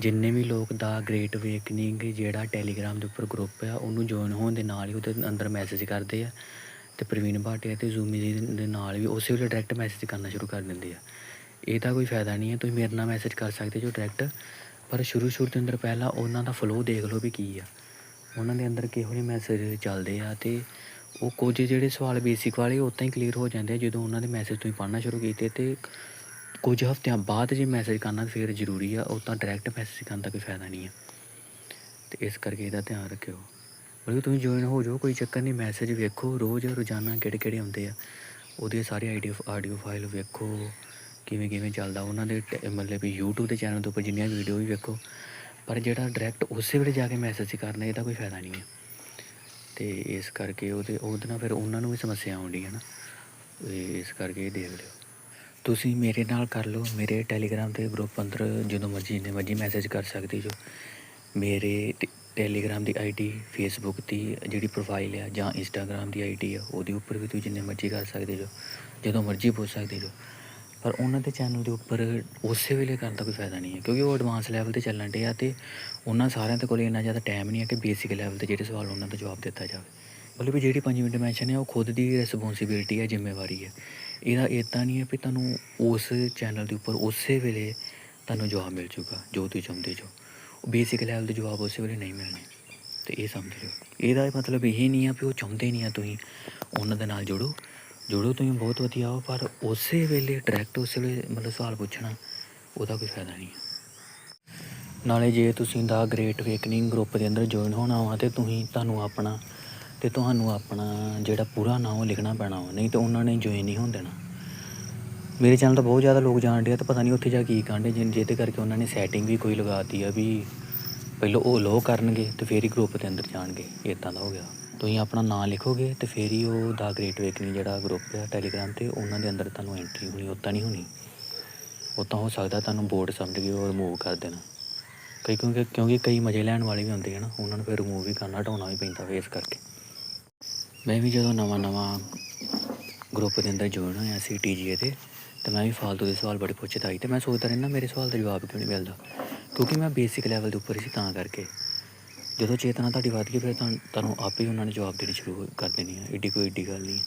ਜਿੰਨੇ ਵੀ ਲੋਕ ਦਾ ਗ੍ਰੇਟ ਵੇਕਨਿੰਗ ਜਿਹੜਾ ਟੈਲੀਗ੍ਰਾਮ ਦੇ ਉੱਪਰ ਗਰੁੱਪ ਆ, ਉਹਨੂੰ ਜੁਆਇਨ ਹੋਣ ਦੇ ਨਾਲ ਹੀ ਉਹਦੇ ਅੰਦਰ ਮੈਸੇਜ ਕਰਦੇ ਆ ਅਤੇ ਪ੍ਰਵੀਨ ਭਾਟੀਆ ਅਤੇ ਜ਼ੂਮੀ ਜੀ ਦੇ ਨਾਲ ਵੀ ਉਸੇ ਵੇਲੇ ਡਾਇਰੈਕਟ ਮੈਸੇਜ ਕਰਨਾ ਸ਼ੁਰੂ ਕਰ ਦਿੰਦੇ ਆ। ਇਹ ਤਾਂ ਕੋਈ ਫਾਇਦਾ ਨਹੀਂ ਹੈ, ਤੁਸੀਂ ਮੇਰੇ ਨਾਲ ਮੈਸੇਜ ਕਰ ਸਕਦੇ ਜੋ ਡਾਇਰੈਕਟ ਪਰ ਸ਼ੁਰੂ ਸ਼ੁਰੂ ਦੇ ਅੰਦਰ ਪਹਿਲਾਂ ਉਹਨਾਂ ਦਾ ਫਲੋ ਦੇਖ ਲਓ ਵੀ ਕੀ ਆ। ਉਹਨਾਂ ਦੇ ਅੰਦਰ ਕਿਹੋ ਜਿਹੇ ਮੈਸੇਜ ਚੱਲਦੇ ਆ ਤੇ ਉਹ ਕੁਝ ਜਿਹੜੇ ਸਵਾਲ ਬੇਸਿਕ ਵਾਲੇ, ਉਹ ਤਾਂ ਹੀ ਕਲੀਅਰ ਹੋ ਜਾਂਦੇ ਆ ਜਦੋਂ ਉਹਨਾਂ ਦੇ ਮੈਸੇਜ ਤੁਸੀਂ ਪੜ੍ਹਨਾ ਸ਼ੁਰੂ ਕੀਤੇ ਤੇ ਕੁਝ ਹਫ਼ਤਿਆਂ ਬਾਅਦ ਜੇ ਮੈਸੇਜ ਕਰਨਾ ਫਿਰ ਜ਼ਰੂਰੀ ਆ, ਉਹ ਤਾਂ ਡਾਇਰੈਕਟ ਮੈਸੇਜ ਕਰਨ ਦਾ ਕੋਈ ਫਾਇਦਾ ਨਹੀਂ ਹੈ ਤੇ ਇਸ ਕਰਕੇ ਇਹਦਾ ਧਿਆਨ ਰੱਖਿਓ। ਬਲਕਿ ਤੁਸੀਂ ਜੁਆਇਨ ਹੋ ਜਾਓ, ਕੋਈ ਚੱਕਰ ਨਹੀਂ ਮੈਸੇਜ ਵੇਖੋ, ਰੋਜ਼ ਰੋਜ਼ਾਨਾ ਕਿਹੜੇ ਕਿਹੜੇ ਆਉਂਦੇ ਆ। ਉਹਦੇ ਸਾਰੇ ਆਈਡੀਓ ਆਡੀਓ ਫਾਈਲ ਵੇਖੋ ਕਿਵੇਂ ਕਿਵੇਂ ਚੱਲਦਾ, ਉਹਨਾਂ ਦੇ ਟ- ਮਤਲਬ ਵੀ YouTube ਦੇ ਚੈਨਲ ਦੇ ਉੱਪਰ ਜਿੰਨੀਆਂ ਵੀਡੀਓ ਵੀ ਵੇਖੋ। ਪਰ ਜਿਹੜਾ ਡਾਇਰੈਕਟ ਉਸੇ ਵੇਲੇ ਜਾ ਕੇ ਮੈਸੇਜ ਕਰਨਾ, ਇਹਦਾ ਕੋਈ ਫਾਇਦਾ ਨਹੀਂ ਹੈ ਤੇ ਇਸ ਕਰਕੇ ਉਹਦੇ ਉਹਦੇ ਨਾਲ ਫਿਰ ਉਹਨਾਂ ਨੂੰ ਵੀ ਸਮੱਸਿਆ ਆਉਂਦੀ ਹੈ ਨਾ। ਤੇ ਇਸ ਕਰਕੇ ਇਹ ਦੇਖ ਲਿਓ। ਤੁਸੀਂ ਮੇਰੇ ਨਾਲ ਕਰ ਲਓ, ਮੇਰੇ ਟੈਲੀਗ੍ਰਾਮ ਤੇ ਗਰੁੱਪ ਅੰਦਰ ਜਦੋਂ ਮਰਜ਼ੀ, ਜਿੰਨੇ ਮਰਜ਼ੀ ਮੈਸੇਜ ਕਰ ਸਕਦੇ ਜੋ। ਮੇਰੇ ਟੈਲੀਗ੍ਰਾਮ ਦੀ ਆਈਡੀ ਫੇਸਬੁੱਕ ਦੀ ਜਿਹੜੀ ਪ੍ਰੋਫਾਈਲ ਆ ਜਾਂ ਇੰਸਟਾਗ੍ਰਾਮ ਦੀ ਆਈਡੀ ਆ, ਉਹਦੇ ਉੱਪਰ ਵੀ ਤੁਸੀਂ ਜਿੰਨੇ ਮਰਜ਼ੀ ਕਰ ਸਕਦੇ ਜੋ, ਜਦੋਂ ਮਰਜ਼ੀ ਪੁੱਛ ਸਕਦੇ ਜੋ। ਪਰ ਉਹਨਾਂ ਦੇ ਚੈਨਲ ਦੇ ਉੱਪਰ ਉਸੇ ਵੇਲੇ ਕਰਨ ਦਾ ਕੋਈ ਫਾਇਦਾ ਨਹੀਂ ਹੈ, ਕਿਉਂਕਿ ਉਹ ਐਡਵਾਂਸ ਲੈਵਲ ਤੇ ਚੱਲਣ ਡੇ ਆ ਤੇ ਉਹਨਾਂ ਸਾਰਿਆਂ ਦੇ ਕੋਲ ਇੰਨਾ ਜ਼ਿਆਦਾ ਟਾਈਮ ਨਹੀਂ ਹੈ ਕਿ ਬੇਸਿਕ ਲੈਵਲ ਤੇ ਜਿਹੜੇ ਸਵਾਲ ਉਹਨਾਂ ਦਾ ਜਵਾਬ ਦਿੱਤਾ ਜਾਵੇ। ਮਤਲਬ ਵੀ ਜਿਹੜੀ ਪੰਜਵੀਂ ਡਿਮੈਂਸ਼ਨ ਹੈ ਉਹ ਖੁਦ ਦੀ ਰਿਸਪੌਂਸਿਬਿਲਟੀ ਹੈ ਜ਼ਿੰਮੇਵਾਰੀ ਹੈ ਇਹਦਾ ਇਦਾਂ ਨਹੀਂ ਹੈ ਵੀ ਤੁਹਾਨੂੰ ਉਸ ਚੈਨਲ ਦੇ ਉੱਪਰ ਉਸੇ ਵੇਲੇ ਤੁਹਾਨੂੰ ਜਵਾਬ ਮਿਲ ਜੂਗਾ ਜੋ ਤੁਸੀਂ ਚਾਹੁੰਦੇ ਜੋ। ਉਹ ਬੇਸਿਕ ਲੈਵਲ ਦੇ ਜਵਾਬ ਉਸੇ ਵੇਲੇ ਨਹੀਂ ਮਿਲਣੇ। ਤੇ ਇਹ ਸਮਝ ਲਿਓ। ਇਹਦਾ ਮਤਲਬ ਇਹ ਨਹੀਂ ਆ ਵੀ ਉਹ ਚਾਹੁੰਦੇ ਨਹੀਂ ਆ ਤੁਸੀਂ। ਉਹਨਾਂ ਦੇ ਨਾਲ ਜੁੜੋ। ਜੁੜੋ ਤੁਸੀਂ ਬਹੁਤ ਵਧੀਆ ਹੋ ਪਰ ਉਸੇ ਵੇਲੇ ਡਾਇਰੈਕਟ ਉਸੇ ਵੇਲੇ ਮਤਲਬ ਸਵਾਲ ਪੁੱਛਣਾ, ਉਹਦਾ ਕੋਈ ਫਾਇਦਾ ਨਹੀਂ ਨਾਲੇ ਜੇ ਤੁਸੀਂ ਦਾ ਗ੍ਰੇਟ ਵੇਕਨਿੰਗ ਗਰੁੱਪ ਦੇ ਅੰਦਰ ਜੁਆਇਨ ਹੋਣਾ ਵਾ, ਤੇ ਤੁਸੀਂ ਤੁਹਾਨੂੰ ਆਪਣਾ ਤੇ ਤੁਹਾਨੂੰ ਆਪਣਾ ਜਿਹੜਾ ਪੂਰਾ ਨਾਮ ਉਹ ਲਿਖਣਾ ਪੈਣਾ ਵਾ, ਨਹੀਂ ਤਾਂ ਉਹਨਾਂ ਨੇ ਜੁਆਇਨ ਨਹੀਂ ਹੋਣ ਦੇਣਾ। ਮੇਰੇ ਚੈਨਲ ਤਾਂ ਬਹੁਤ ਜ਼ਿਆਦਾ ਲੋਕ ਜਾਣਦੇ ਆ ਤੇ ਪਤਾ ਨਹੀਂ ਉੱਥੇ ਜਾ ਕੀ ਕਾਂਡੇ ਜਿਨ ਜਿਹਦੇ ਕਰਕੇ ਉਹਨਾਂ ਨੇ ਸੈਟਿੰਗ ਵੀ ਕੋਈ ਲਗਾਤੀ ਆ ਵੀ ਪਹਿਲਾਂ ਉਹ ਲੋ ਕਰਨਗੇ ਤੇ ਫੇਰ ਹੀ ਗਰੁੱਪ ਦੇ ਅੰਦਰ ਜਾਣਗੇ ਇਦਾਂ ਦਾ ਹੋ ਗਿਆ। ਤੁਸੀਂ ਆਪਣਾ ਨਾਮ ਲਿਖੋਗੇ ਤੇ ਫੇਰ ਹੀ ਉਹ ਦਾ ਗ੍ਰੇਟ ਵੇਕਨਿੰਗ ਜਿਹੜਾ ਗਰੁੱਪ ਆ ਟੈਲੀਗ੍ਰਾਮ ਤੇ, ਉਹਨਾਂ ਦੇ ਅੰਦਰ ਤੁਹਾਨੂੰ ਐਂਟਰੀ ਹੋਣੀ ਉੱਦਾਂ ਨਹੀਂ ਹੋਣੀ। ਉਹ ਤਾਂ ਹੋ ਸਕਦਾ ਤੁਹਾਨੂੰ ਬੋਰਡ ਸਮਝ ਕੇ ਉਹ ਰਿਮੂਵ ਕਰ ਦੇਣਾ। ਕਈ ਕਿਉਂਕਿ ਕਿਉਂਕਿ ਕਈ ਮਜ਼ੇ ਲੈਣ ਵਾਲੇ ਵੀ ਹੁੰਦੇ ਆ ਨਾ, ਉਹਨਾਂ ਨੂੰ ਫਿਰ ਰਿਮੂਵ ਵੀ ਕਰਨਾ, ਹਟਾਉਣਾ ਵੀ ਪੈਂਦਾ ਫੇਸ ਕਰਕੇ। ਮੈਂ ਵੀ ਜਦੋਂ ਨਵਾਂ ਨਵਾਂ ਗਰੁੱਪ ਦੇ ਅੰਦਰ ਜੁਆਇਨ ਹੋਇਆ ਸੀ ਟੀਜੀਏ ਤੇ ਤੇ ਮੈਂ ਵੀ ਫਾਲਤੂ ਦੇ ਸਵਾਲ ਬੜੇ ਪੁੱਛਦਾ ਸੀ ਤੇ, ਮੈਂ ਸੋਚਦਾ ਰਹਿੰਦਾ ਮੇਰੇ ਸਵਾਲ ਦਾ ਜਵਾਬ ਕਿਉਂ ਨਹੀਂ ਮਿਲਦਾ? ਕਿਉਂਕਿ ਮੈਂ ਬੇਸਿਕ ਲੈਵਲ ਦੇ ਉੱਪਰ ਸੀ ਤਾਂ ਕਰਕੇ। ਜਦੋਂ ਚੇਤਨਾ ਤੁਹਾਡੀ ਵੱਧ ਗਈ, ਫਿਰ ਤੁਹਾਨੂੰ ਤੁਹਾਨੂੰ ਆਪੇ ਹੀ ਉਹਨਾਂ ਨੇ ਜਵਾਬ ਦੇਣੇ ਸ਼ੁਰੂ ਕਰ ਦੇਣੀ ਹੈ ਏਡੀ ਕੋਈ ਏਡੀ ਗੱਲ ਨਹੀਂ